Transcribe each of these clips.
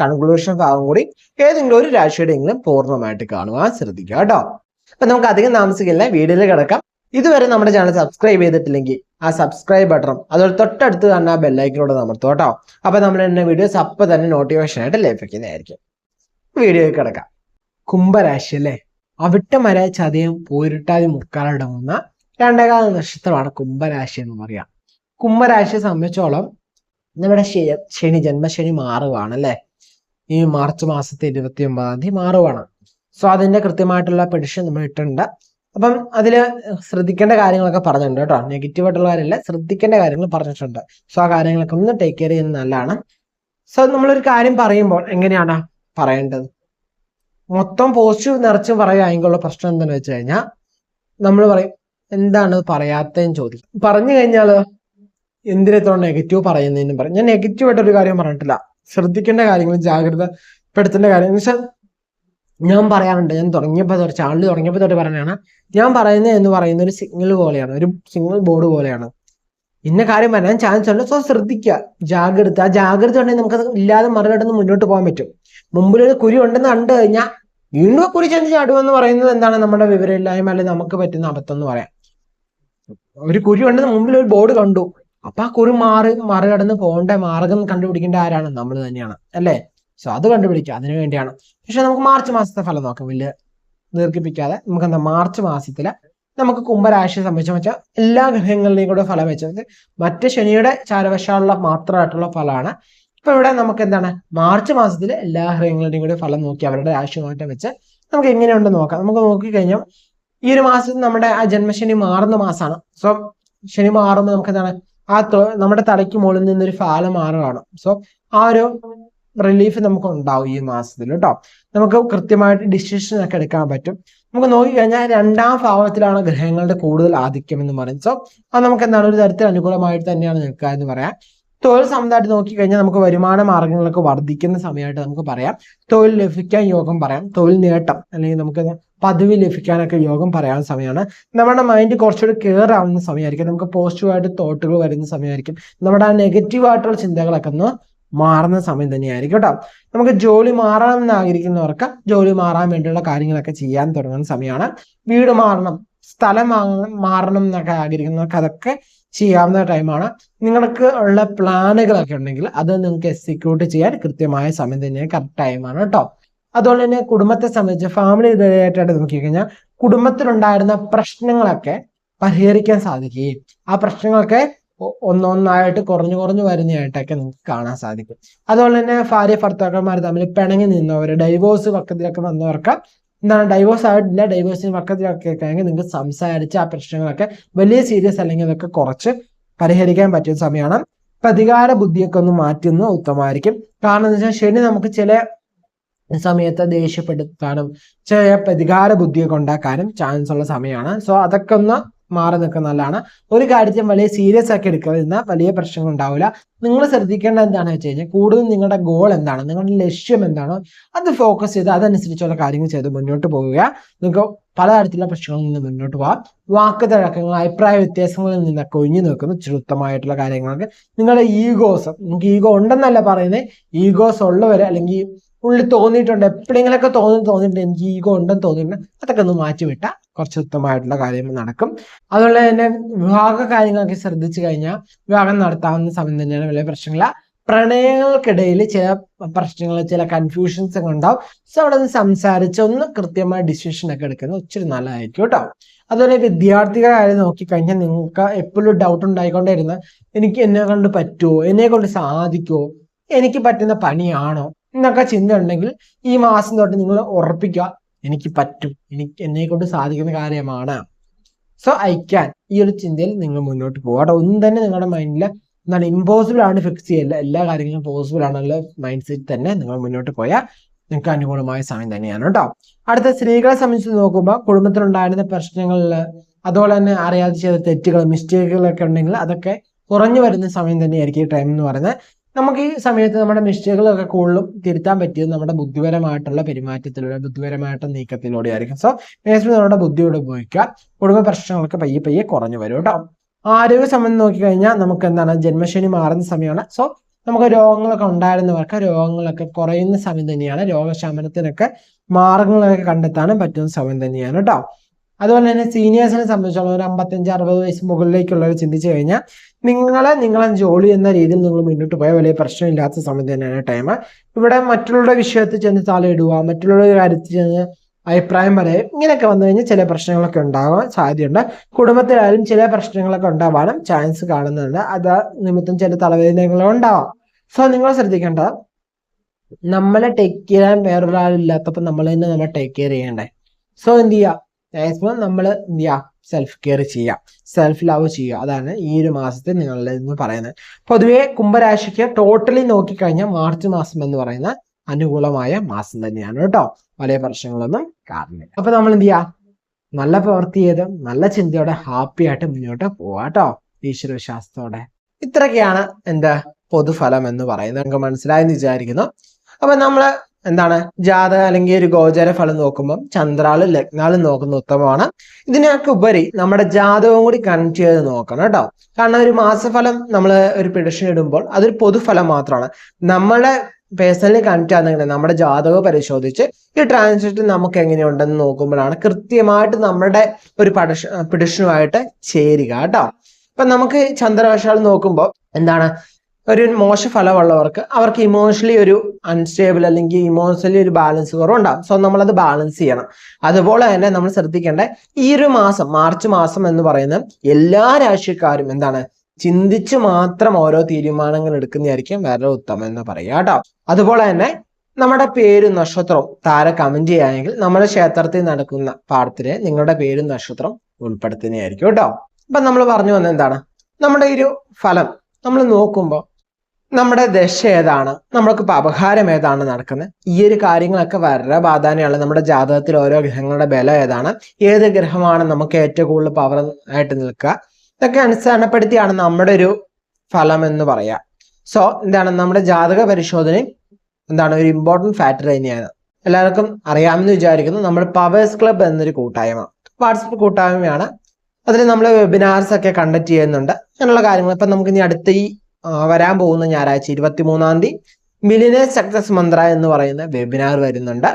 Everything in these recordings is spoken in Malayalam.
കൺക്ലൂഷൻ ഭാഗം കൂടി ഏതെങ്കിലും ഒരു രാശിയുടെ എങ്കിലും പൂർണമായിട്ട് കാണുവാൻ ശ്രദ്ധിക്കുക കേട്ടോ. അപ്പൊ നമുക്ക് അധികം താമസിക്കില്ല. വീഡിയോയിൽ കിടക്കാം. ഇതുവരെ നമ്മുടെ ചാനൽ സബ്സ്ക്രൈബ് ചെയ്തിട്ടില്ലെങ്കിൽ ആ സബ്സ്ക്രൈബ് ബട്ടണും അതുപോലെ തൊട്ടടുത്ത് കാണുന്ന ആ ബെല്ലൈക്കിനോട് അമർത്തും കേട്ടോ. അപ്പൊ നമ്മൾ എന്നെ വീഡിയോസ് അപ്പൊ തന്നെ നോട്ടിഫിക്കേഷൻ ആയിട്ട് ലഭിക്കുന്നതായിരിക്കും വീഡിയോയിൽ കിടക്കാം. കുംഭരാശി അല്ലേ? അവിട്ടമര ചതയം പോരിട്ടാതി മുക്കാലടങ്ങുന്ന രണ്ടേകാല നക്ഷത്രമാണ് കുംഭരാശി എന്ന് പറയാം. കുംഭരാശിയെ സംബന്ധിച്ചോളം നമ്മുടെ ശനി ജന്മശനി മാറുകയാണ് അല്ലേ? ഈ മാർച്ച് മാസത്തെ ഇരുപത്തി ഒമ്പതാം തീയതി മാറുവാണ്. സോ അതിന്റെ കൃത്യമായിട്ടുള്ള പെഡിഷൻ നമ്മൾ ഇട്ടിട്ടുണ്ട്. അപ്പം അതിൽ ശ്രദ്ധിക്കേണ്ട കാര്യങ്ങളൊക്കെ പറഞ്ഞിട്ടുണ്ട് കേട്ടോ. നെഗറ്റീവ് ആയിട്ടുള്ള കാര്യമില്ല ശ്രദ്ധിക്കേണ്ട കാര്യങ്ങൾ പറഞ്ഞിട്ടുണ്ട്. സോ ആ കാര്യങ്ങളൊക്കെ ഒന്ന് ടേക്ക് കെയർ ചെയ്യുന്നത് നല്ലതാണ്. സോ നമ്മളൊരു കാര്യം പറയുമ്പോൾ എങ്ങനെയാണ് പറയേണ്ടത്? മൊത്തം പോസിറ്റീവ് നിറച്ചും പറയുകയാണെങ്കിലുള്ള പ്രശ്നം എന്താണെന്ന് വെച്ച് കഴിഞ്ഞാൽ നമ്മൾ പറയും എന്താണ് പറയാത്തതെന്ന് ചോദിക്കും. പറഞ്ഞു കഴിഞ്ഞാൽ എന്തിനെത്ര നെഗറ്റീവ് പറയുന്നതിനും പറയും. ഞാൻ നെഗറ്റീവ് ആയിട്ടൊരു കാര്യം പറഞ്ഞിട്ടില്ല. ശ്രദ്ധിക്കേണ്ട കാര്യങ്ങൾ ജാഗ്രത പെടുത്തേണ്ട കാര്യം. എന്ന് വെച്ചാൽ ഞാൻ പറയാറുണ്ട് ഞാൻ തുടങ്ങിയപ്പോൾ തൊട്ട് ചാനൽ തുടങ്ങിയപ്പോൾ തൊട്ട് പറയുന്നതാണ് ഞാൻ പറയുന്നത് എന്ന് പറയുന്ന ഒരു സിഗ്നൽ പോലെയാണ് ഒരു സിഗ്നൽ ബോർഡ് പോലെയാണ്. ഇന്ന കാര്യം വരാൻ ചാൻസ് ഉണ്ട് സോ ശ്രദ്ധിക്കുക ജാഗ്രത. ആ ജാഗ്രത ഉണ്ടെങ്കിൽ നമുക്കത് ഇല്ലാതെ മറികടന്ന് മുന്നോട്ട് പോകാൻ പറ്റും. മുമ്പിലൊരു കുരി ഉണ്ടെന്ന് കണ്ടു കഴിഞ്ഞാൽ വീണ്ടും കുരി ചെന്ന് ചാടുമെന്ന് പറയുന്നത് എന്താണ് നമ്മുടെ വിവരമില്ലായ്മ അല്ലെങ്കിൽ നമുക്ക് പറ്റുന്ന അബദ്ധം എന്ന് പറയാം. ഒരു കുരി ഉണ്ടെന്ന് മുമ്പിൽ ഒരു ബോർഡ് കണ്ടു. അപ്പൊ ആ കുറി മാറി മറികടന്ന് പോകേണ്ട മാർഗം കണ്ടുപിടിക്കേണ്ട ആരാണ്? നമ്മൾ തന്നെയാണ്. അല്ലേ? സോ അത് കണ്ടുപിടിക്കുക. അതിനു വേണ്ടിയാണ്. പക്ഷെ നമുക്ക് മാർച്ച് മാസത്തെ ഫലം നോക്കാം. വലിയ ദീർഘിപ്പിക്കാതെ നമുക്ക് എന്താ മാർച്ച് മാസത്തിൽ നമുക്ക് കുംഭരാശിയെ സംബന്ധിച്ച് വെച്ചാൽ എല്ലാ ഗ്രഹങ്ങളിലെയും കൂടെ ഫലം വെച്ചത് മറ്റ് ശനിയുടെ ചാരവശാലുള്ള മാത്രമായിട്ടുള്ള ഫലമാണ്. ഇപ്പൊ ഇവിടെ നമുക്ക് എന്താണ്? മാർച്ച് മാസത്തിൽ എല്ലാ ഗ്രഹങ്ങളുടെയും കൂടി ഫലം നോക്കി അവരുടെ രാശിമാറ്റം വെച്ച് നമുക്ക് എങ്ങനെയുണ്ടെന്ന് നോക്കാം. നമുക്ക് നോക്കിക്കഴിഞ്ഞാൽ ഈ ഒരു മാസത്തിൽ നമ്മുടെ ആ ജന്മശനി മാറുന്ന മാസമാണ് സോ ശനി മാറുമ്പോൾ നമുക്ക് എന്താണ്? ആ നമ്മുടെ തലയ്ക്ക് മുകളിൽ നിന്നൊരു ഫാല മാറുകയാണ് സോ ആ ഒരു റിലീഫ് നമുക്ക് ഉണ്ടാവും ഈ മാസത്തിൽ കേട്ടോ. നമുക്ക് കൃത്യമായിട്ട് ഡിസിഷൻ ഒക്കെ എടുക്കാൻ പറ്റും. നമുക്ക് നോക്കിക്കഴിഞ്ഞാൽ രണ്ടാം ഭാവത്തിലാണ് ഗ്രഹങ്ങളുടെ കൂടുതൽ ആധിക്യം എന്ന് പറയുന്നത്. സോ അത് നമുക്ക് എന്താണ്? ഒരു തരത്തിൽ അനുകൂലമായിട്ട് തന്നെയാണ് നിൽക്കുക എന്ന് പറയാം. തൊഴിൽ സംബന്ധമായിട്ട് നോക്കിക്കഴിഞ്ഞാൽ നമുക്ക് വരുമാന മാർഗങ്ങളൊക്കെ വർദ്ധിക്കുന്ന സമയമായിട്ട് നമുക്ക് പറയാം. തൊഴിൽ ലഭിക്കാൻ യോഗം പറയാം. തൊഴിൽ നേട്ടം അല്ലെങ്കിൽ നമുക്ക് പദവി ലഭിക്കാനൊക്കെ യോഗം പറയാവുന്ന സമയമാണ്. നമ്മുടെ മൈൻഡ് കുറച്ചുകൂടി കെയർ ആവുന്ന സമയമായിരിക്കും. നമുക്ക് പോസിറ്റീവായിട്ട് തോട്ടുകൾ വരുന്ന സമയമായിരിക്കും. നമ്മുടെ ആ നെഗറ്റീവ് ആയിട്ടുള്ള ചിന്തകളൊക്കെ ഒന്ന് മാറുന്ന സമയം തന്നെയായിരിക്കും കേട്ടോ. നമുക്ക് ജോലി മാറണം എന്ന് ആഗ്രഹിക്കുന്നവർക്ക് ജോലി മാറാൻ വേണ്ടിയുള്ള കാര്യങ്ങളൊക്കെ ചെയ്യാൻ തുടങ്ങുന്ന സമയമാണ്. വീട് മാറണം സ്ഥലം മാറണം എന്നൊക്കെ ആഗ്രഹിക്കുന്നവർക്ക് അതൊക്കെ ചെയ്യാവുന്ന ടൈമാണ്. നിങ്ങൾക്ക് ഉള്ള പ്ലാനുകളൊക്കെ ഉണ്ടെങ്കിൽ അത് നിങ്ങൾക്ക് എക്സിക്യൂട്ട് ചെയ്യാൻ കൃത്യമായ സമയം തന്നെയാണ് കറക്റ്റ് ടൈമാണ് കേട്ടോ. അതുപോലെ തന്നെ കുടുംബത്തെ സംബന്ധിച്ച് ഫാമിലി റിലേറ്റഡ് നോക്കിക്കഴിഞ്ഞാൽ കുടുംബത്തിലുണ്ടായിരുന്ന പ്രശ്നങ്ങളൊക്കെ പരിഹരിക്കാൻ സാധിക്കുകയും ആ പ്രശ്നങ്ങളൊക്കെ ഒന്നൊന്നായിട്ട് കുറഞ്ഞു കുറഞ്ഞു വരുന്നതായിട്ടൊക്കെ നമുക്ക് കാണാൻ സാധിക്കും. അതുപോലെ തന്നെ ഭാര്യ ഭർത്താക്കന്മാർ തമ്മിൽ പിണങ്ങി നിന്നവർ ഡൈവോഴ്സ് പക്കത്തിലൊക്കെ വന്നവർക്ക് എന്താണ് ഡൈവോഴ്സ് ആയിട്ടില്ല ഡൈവോഴ്സിന് പക്കത്തിലൊക്കെ ആണെങ്കിൽ നിങ്ങൾക്ക് സംസാരിച്ച് ആ പ്രശ്നങ്ങളൊക്കെ വലിയ സീരിയസ് അല്ലെങ്കിൽ അതൊക്കെ കുറച്ച് പരിഹരിക്കാൻ പറ്റിയ സമയമാണ്. പ്രതികാര ബുദ്ധിയൊക്കെ ഒന്ന് മാറ്റുന്നത് ഉത്തമമായിരിക്കും. കാരണം എന്താ വെച്ചാൽ ശനി നമുക്ക് ചില സമയത്ത് ദേഷ്യപ്പെടുത്താനും ചെറിയ പ്രതികാര ബുദ്ധിയൊക്കെ ഉണ്ടാക്കാനും ചാൻസ് ഉള്ള സമയമാണ്. സോ അതൊക്കെ ഒന്ന് മാറി നിൽക്കുന്ന നല്ലതാണ്. ഒരു കാര്യത്തിൽ വലിയ സീരിയസ് ആക്കി എടുക്കുന്ന വലിയ പ്രശ്നങ്ങൾ ഉണ്ടാവില്ല. നിങ്ങൾ ശ്രദ്ധിക്കേണ്ടത് എന്താണെന്ന് വെച്ച് കഴിഞ്ഞാൽ കൂടുതൽ നിങ്ങളുടെ ഗോൾ എന്താണ് നിങ്ങളുടെ ലക്ഷ്യം എന്താണോ അത് ഫോക്കസ് ചെയ്ത് അതനുസരിച്ചുള്ള കാര്യങ്ങൾ ചെയ്ത് മുന്നോട്ട് പോവുക. നിങ്ങൾക്ക് പലതരത്തിലുള്ള പ്രശ്നങ്ങളിൽ നിന്ന് മുന്നോട്ട് പോകാം വാക്ക് തഴക്കങ്ങൾ അഭിപ്രായ വ്യത്യാസങ്ങളിൽ നിന്നൊക്കെ ഒഴിഞ്ഞു നിൽക്കുന്ന ചുരുത്തമായിട്ടുള്ള കാര്യങ്ങളൊക്കെ നിങ്ങളുടെ ഈഗോസ് നിങ്ങൾക്ക് ഈഗോ ഉണ്ടെന്നല്ല പറയുന്നത്. ഈഗോസ് ഉള്ളവർ അല്ലെങ്കിൽ ഉള്ളിൽ തോന്നിയിട്ടുണ്ട്. എപ്പോഴെങ്കിലൊക്കെ തോന്നി തോന്നിയിട്ടുണ്ട്. എനിക്ക് ഈഗോ ഉണ്ടെന്ന് തോന്നിയിട്ടുണ്ട്. അതൊക്കെ ഒന്ന് മാറ്റിവിട്ടാൽ കുറച്ച് ഉത്തമമായിട്ടുള്ള കാര്യങ്ങൾ നടക്കും. അതുപോലെ തന്നെ വിവാഹ കാര്യങ്ങളൊക്കെ ശ്രദ്ധിച്ചു കഴിഞ്ഞാൽ വിവാഹം നടത്താവുന്ന സമയം തന്നെയാണ് വലിയ പ്രശ്നമില്ല പ്രണയങ്ങൾക്കിടയിൽ ചില പ്രശ്നങ്ങൾ ചില കൺഫ്യൂഷൻസ് ഒക്കെ ഉണ്ടാവും. സോ അവിടെ നിന്ന് സംസാരിച്ച് ഒന്ന് കൃത്യമായ ഡിസിഷൻ ഒക്കെ എടുക്കുന്നത് ഒത്തിരി നല്ലതായിരിക്കും കേട്ടോ. അതുപോലെ വിദ്യാർത്ഥികളുടെ കാര്യം നോക്കിക്കഴിഞ്ഞാൽ നിങ്ങൾക്ക് എപ്പോഴും ഡൗട്ട് ഉണ്ടായിക്കൊണ്ടേ ഇരുന്ന എനിക്ക് എന്നെ കൊണ്ട് പറ്റുമോ എന്നെ കൊണ്ട് സാധിക്കുമോ എനിക്ക് പറ്റുന്ന പണിയാണോ? എന്നൊക്കെ ചിന്ത ഉണ്ടെങ്കിൽ ഈ മാസം തൊട്ട് നിങ്ങൾ ഉറപ്പിക്കുക. എനിക്ക് പറ്റും. എനിക്ക് എന്നെ കൊണ്ട് സാധിക്കുന്ന കാര്യമാണ്. സോ ഐ ക്യാൻ ഈ ഒരു ചിന്തയിൽ നിങ്ങൾ മുന്നോട്ട് പോകുക കേട്ടോ ഒന്നും തന്നെ നിങ്ങളുടെ മൈൻഡിൽ എന്താണ് ഇമ്പോസിബിൾ ആണ് ഫിക്സ് ചെയ്യല്ല. എല്ലാ കാര്യങ്ങളും പോസിബിൾ ആണെന്നുള്ള മൈൻഡ് സെറ്റ് തന്നെ നിങ്ങൾ മുന്നോട്ട് പോയാൽ നിങ്ങൾക്ക് അനുകൂലമായ സമയം തന്നെയാണ് കേട്ടോ. അടുത്ത സ്ത്രീകളെ സംബന്ധിച്ച് നോക്കുമ്പോൾ കുടുംബത്തിലുണ്ടായിരുന്ന പ്രശ്നങ്ങളിൽ അതുപോലെ തന്നെ അറിയാതെ ചെയ്ത തെറ്റുകൾ മിസ്റ്റേക്കുകളൊക്കെ ഉണ്ടെങ്കിൽ അതൊക്കെ കുറഞ്ഞു വരുന്ന സമയം തന്നെയായിരിക്കും ഈ ടൈം എന്ന് പറയുന്നത്. നമുക്ക് ഈ സമയത്ത് നമ്മുടെ മിസ്റ്റേക്കുകളൊക്കെ കൂടുതലും തിരുത്താൻ പറ്റിയത് നമ്മുടെ ബുദ്ധിപരമായിട്ടുള്ള പെരുമാറ്റത്തിലൂടെ ബുദ്ധിപരമായിട്ടുള്ള നീക്കത്തിലൂടെ ആയിരിക്കും സോ മാക്സിമം നമ്മുടെ ബുദ്ധിയോട് ഉപയോഗിക്കുക. കുടുംബ പ്രശ്നങ്ങളൊക്കെ പയ്യെ പയ്യെ കുറഞ്ഞു വരും കേട്ടോ. ആരോഗ്യ സംബന്ധം നോക്കിക്കഴിഞ്ഞാൽ നമുക്ക് എന്താണ് ജന്മശനി മാറുന്ന സമയമാണ്. സോ നമുക്ക് രോഗങ്ങളൊക്കെ ഉണ്ടായിരുന്നവർക്ക് രോഗങ്ങളൊക്കെ കുറയുന്ന സമയം തന്നെയാണ് രോഗശമനത്തിനൊക്കെ മാർഗങ്ങളൊക്കെ കണ്ടെത്താനും പറ്റുന്ന സമയം തന്നെയാണ് കേട്ടോ. അതുപോലെ തന്നെ സീനിയേഴ്സിനെ സംബന്ധിച്ചുള്ള ഒരു അമ്പത്തഞ്ച് അറുപത് വയസ്സ് മുകളിലേക്കുള്ളവർ ചിന്തിച്ചു കഴിഞ്ഞാൽ നിങ്ങളെ നിങ്ങളെ ജോലി എന്ന രീതിയിൽ നിങ്ങൾ മുന്നോട്ട് പോയ വലിയ പ്രശ്നമില്ലാത്ത സമയം തന്നെയാണ് ടൈം ഇവിടെ മറ്റുള്ളവരുടെ വിഷയത്തിൽ ചെന്ന് തലയിടുക മറ്റുള്ളവരുടെ കാര്യത്തിൽ ചെന്ന് അഭിപ്രായം പറയുക ഇങ്ങനെയൊക്കെ വന്നു കഴിഞ്ഞാൽ ചില പ്രശ്നങ്ങളൊക്കെ ഉണ്ടാകാൻ സാധ്യതയുണ്ട്. കുടുംബത്തിലായാലും ചില പ്രശ്നങ്ങളൊക്കെ ഉണ്ടാവാനും ചാൻസ് കാണുന്നുണ്ട്. അത് നിമിത്തം ചില തലവേദനകളും ഉണ്ടാവാം. സോ നിങ്ങൾ ശ്രദ്ധിക്കേണ്ടത് നമ്മളെ ടേക്ക് ചെയ്യാൻ വേറൊരാളില്ലാത്തപ്പോൾ നമ്മൾ തന്നെ നമ്മൾ ടേക്ക് കെയർ ചെയ്യണ്ടേ. സോ എന്ത് ചെയ്യുക മാക്സിമം നമ്മൾ എന്ത് ചെയ്യുക സെൽഫ് കെയർ ചെയ്യുക സെൽഫ് ലവ് ചെയ്യുക. അതാണ് ഈ ഒരു മാസത്തിൽ നിങ്ങളുടെ നിന്ന് പറയുന്നത്. പൊതുവെ കുംഭരാശിക്ക് ടോട്ടലി നോക്കിക്കഴിഞ്ഞാൽ മാർച്ച് മാസം എന്ന് പറയുന്ന അനുകൂലമായ മാസം തന്നെയാണ് കേട്ടോ. വലിയ പ്രശ്നങ്ങളൊന്നും കാരണം അപ്പൊ നമ്മൾ എന്ത് ചെയ്യുക നല്ല പ്രവൃത്തി ചെയ്ത് നല്ല ചിന്തയോടെ ഹാപ്പി ആയിട്ട് മുന്നോട്ട് പോവാ കേട്ടോ. ഈശ്വര വിശ്വാസത്തോടെ. ഇത്രയൊക്കെയാണ് എന്താ പൊതുഫലം എന്ന് പറയുന്നത്. നമുക്ക് മനസ്സിലായെന്ന് വിചാരിക്കുന്നു. അപ്പൊ നമ്മൾ എന്താണ്? ജാതക അല്ലെങ്കിൽ ഒരു ഗോചര ഫലം നോക്കുമ്പോൾ ചന്ദ്രാളും ലഗ്നാളും നോക്കുന്ന ഉത്തമമാണ്. ഇതിനൊക്കെ ഉപരി നമ്മുടെ ജാതകവും കൂടി കണക്ട് ചെയ്ത് നോക്കണം കേട്ടോ. കാരണം ഒരു മാസഫലം നമ്മൾ ഒരു പ്രഡിഷൻ ഇടുമ്പോൾ അതൊരു പൊതുഫലം മാത്രമാണ്. നമ്മളെ പേഴ്സണലി കണക്ട് ചെയ്യാന്നെങ്കിൽ നമ്മുടെ ജാതകം പരിശോധിച്ച് ഈ ട്രാൻസിറ്റ് നമുക്ക് എങ്ങനെയുണ്ടെന്ന് നോക്കുമ്പോഴാണ് കൃത്യമായിട്ട് നമ്മുടെ ഒരു പഠിഷ പിടിഷനുമായിട്ട് ചേരുക കേട്ടോ. ഇപ്പൊ നമുക്ക് ചന്ദ്രവശാൽ നോക്കുമ്പോൾ എന്താണ്? ഒരു മോശ ഫലമുള്ളവർക്ക് അവർക്ക് ഇമോഷണലി ഒരു അൺസ്റ്റേബിൾ അല്ലെങ്കിൽ ഇമോഷണലി ഒരു ബാലൻസ് കുറവുണ്ടാകും. സോ നമ്മളത് ബാലൻസ് ചെയ്യണം. അതുപോലെ തന്നെ നമ്മൾ ശ്രദ്ധിക്കേണ്ട ഈ ഒരു മാസം മാർച്ച് മാസം എന്ന് പറയുന്ന എല്ലാ രാശിക്കാരും എന്താണ്? ചിന്തിച്ച് മാത്രം ഓരോ തീരുമാനങ്ങൾ എടുക്കുന്നതായിരിക്കും വളരെ ഉത്തമം എന്ന് പറയാം കേട്ടോ. അതുപോലെ തന്നെ നമ്മുടെ പേരും നക്ഷത്രവും താരെ കമന്റ് ചെയ്യുകയാണെങ്കിൽ നമ്മുടെ ക്ഷേത്രത്തിൽ നടക്കുന്ന പാഠത്തിൽ നിങ്ങളുടെ പേരും നക്ഷത്രം ഉൾപ്പെടുത്തുന്നതായിരിക്കും കേട്ടോ. അപ്പൊ നമ്മൾ പറഞ്ഞു വന്നെന്താണ് നമ്മുടെ ഒരു ഫലം നമ്മൾ നോക്കുമ്പോൾ നമ്മുടെ ദശ ഏതാണ്? നമ്മൾക്ക് ഇപ്പൊ അപഹാരം ഏതാണ് നടക്കുന്നത്? ഈ ഒരു കാര്യങ്ങളൊക്കെ വളരെ പ്രാധാന്യമാണ് നമ്മുടെ ജാതകത്തിൽ ഓരോ ഗ്രഹങ്ങളുടെ ബലം ഏതാണ്? ഏത് ഗ്രഹമാണ് നമുക്ക് ഏറ്റവും കൂടുതൽ പവർ ആയിട്ട് നിൽക്കുക? ഇതൊക്കെ അടിസ്ഥാനപ്പെടുത്തിയാണ് നമ്മുടെ ഒരു ഫലം എന്ന് പറയാ. സോ എന്താണ് നമ്മുടെ ജാതക പരിശോധന എന്താണ് ഒരു ഇമ്പോർട്ടന്റ് ഫാക്ടർ തന്നെയാണ്. എല്ലാവർക്കും അറിയാമെന്ന് വിചാരിക്കുന്നു നമ്മൾ പവേഴ്സ് ക്ലബ്ബ് എന്നൊരു കൂട്ടായ്മ. വാട്സപ്പ് കൂട്ടായ്മയാണ്. അതിൽ നമ്മൾ വെബിനാർസ് ഒക്കെ കണ്ടക്ട് ചെയ്യുന്നുണ്ട്. അങ്ങനെയുള്ള കാര്യങ്ങൾ. ഇപ്പം നമുക്ക് ഇനി അടുത്ത ഈ വരാൻ പോകുന്ന ഞായറാഴ്ച ഇരുപത്തി മൂന്നാം തീയതി മിലിനേഴ്സ് സക്സസ് മന്ത്ര എന്ന് പറയുന്ന വെബിനാർ വരുന്നുണ്ട്.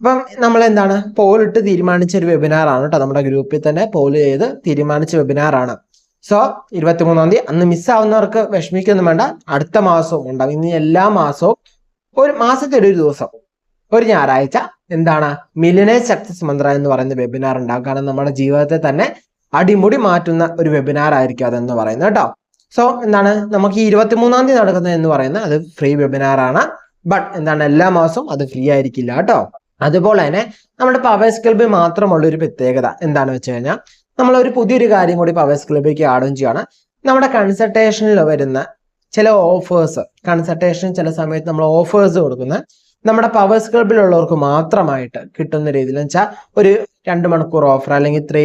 അപ്പം നമ്മൾ എന്താണ് പോൾ ഇട്ട് തീരുമാനിച്ച ഒരു വെബിനാർ ആണ് കേട്ടോ നമ്മുടെ ഗ്രൂപ്പിൽ തന്നെ പോൾ ചെയ്ത് തീരുമാനിച്ച വെബിനാർ ആണ്. സോ ഇരുപത്തിമൂന്നാം തീയതി അന്ന് മിസ്സാവുന്നവർക്ക് വിഷമിക്കൊന്നും വേണ്ട. അടുത്ത മാസവും ഉണ്ടാവും. ഇനി എല്ലാ മാസവും ഒരു മാസത്തിൽ ഒരു ദിവസം ഒരു ഞായറാഴ്ച എന്താണ്? മിലിനേഴ്സ് സക്സസ് മന്ത്ര എന്ന് പറയുന്ന വെബിനാർ ഉണ്ടാകും കാരണം നമ്മുടെ ജീവിതത്തെ തന്നെ അടിമുടി മാറ്റുന്ന ഒരു വെബിനാർ ആയിരിക്കും അതെന്ന് പറയുന്നത് കേട്ടോ സോ എന്താണ്? നമുക്ക് ഈ ഇരുപത്തി മൂന്നാം തീയതി നടക്കുന്നത് എന്ന് പറയുന്നത് അത് ഫ്രീ വെബിനാർ ആണ്. ബട്ട് എന്താണ്? എല്ലാ മാസവും അത് ഫ്രീ ആയിരിക്കില്ല കേട്ടോ. അതുപോലെ തന്നെ നമ്മുടെ പവേഴ്സ് ക്ലബിൽ മാത്രമുള്ള ഒരു പ്രത്യേകത എന്താണെന്ന് വെച്ച് കഴിഞ്ഞാൽ നമ്മൾ ഒരു പുതിയൊരു കാര്യം കൂടി പവേഴ്സ് ക്ലബിലേക്ക് ആഡും ചെയ്യാണ്. നമ്മുടെ കൺസൾട്ടേഷനിൽ വരുന്ന ചില ഓഫേഴ്സ് കൺസൾട്ടേഷൻ ചില സമയത്ത് നമ്മൾ ഓഫേഴ്സ് കൊടുക്കുന്ന നമ്മുടെ പവേഴ്സ് ക്ലബിലുള്ളവർക്ക് മാത്രമായിട്ട് കിട്ടുന്ന രീതിയിൽ വെച്ചാൽ ഒരു രണ്ട് മണിക്കൂർ ഓഫർ അല്ലെങ്കിൽ ത്രീ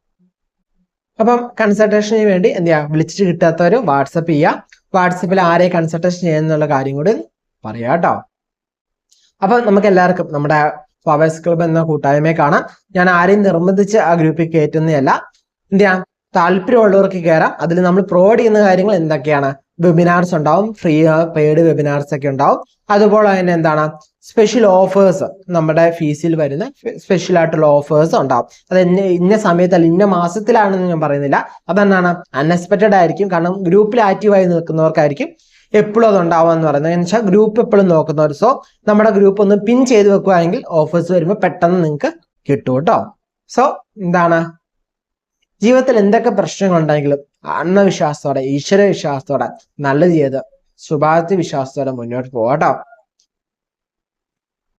അപ്പം കൺസൾട്ടേഷന് വേണ്ടി എന്ത് ചെയ്യാം? വിളിച്ചിട്ട് കിട്ടാത്തവർ വാട്സപ്പ് ചെയ്യുക വാട്സപ്പിൽ ആരെ കൺസൾട്ടേഷൻ ചെയ്യുന്നുള്ള കാര്യം കൂടി പറയാം കേട്ടോ. അപ്പം നമുക്ക് എല്ലാവർക്കും നമ്മുടെ പവേഴ്സ് ക്ലബ് എന്ന കൂട്ടായ്മയെ കാണാം. ഞാൻ ആരെയും നിർബന്ധിച്ച് ആ ഗ്രൂപ്പിൽ കയറ്റുന്നതല്ല. എന്ത് ചെയ്യാം? താല്പര്യമുള്ളവർക്ക് കയറാം. അതിൽ നമ്മൾ പ്രൊവൈഡ് ചെയ്യുന്ന കാര്യങ്ങൾ എന്തൊക്കെയാണ്? വെബിനാർസ് ഉണ്ടാവും. ഫ്രീ പെയ്ഡ് വെബിനാർസ് ഒക്കെ ഉണ്ടാവും. അതുപോലെ തന്നെ എന്താണ്? സ്പെഷ്യൽ ഓഫേഴ്സ് നമ്മുടെ ഫീസിൽ വരുന്ന സ്പെഷ്യൽ ആയിട്ടുള്ള ഓഫേഴ്സ് ഉണ്ടാവും. അത് ഇന്ന ഇന്ന സമയത്തല്ല ഇന്ന മാസത്തിലാണെന്ന് ഞാൻ പറയുന്നില്ല. അതെന്താണ്? അൺഎക്സ്പെക്റ്റഡ് ആയിരിക്കും. കാരണം ഗ്രൂപ്പിൽ ആക്റ്റീവായി നിൽക്കുന്നവർക്കായിരിക്കും എപ്പോഴും അത് ഉണ്ടാവുക എന്ന് പറയുന്നത്. എന്ന് വെച്ചാൽ ഗ്രൂപ്പ് എപ്പോഴും നോക്കുന്നവർ സോ നമ്മുടെ ഗ്രൂപ്പ് ഒന്ന് പിൻ ചെയ്ത് വെക്കുകയാണെങ്കിൽ ഓഫേഴ്സ് വരുമ്പോൾ പെട്ടെന്ന് നിങ്ങൾക്ക് കിട്ടും കേട്ടോ. സോ എന്താണ്? ജീവിതത്തിൽ എന്തൊക്കെ പ്രശ്നങ്ങൾ ഉണ്ടെങ്കിലും ആത്മവിശ്വാസത്തോടെ ഈശ്വര വിശ്വാസത്തോടെ നല്ലത് ചെയ്ത് ശുഭാപ്തി വിശ്വാസത്തോടെ മുന്നോട്ട് പോകാം കേട്ടോ.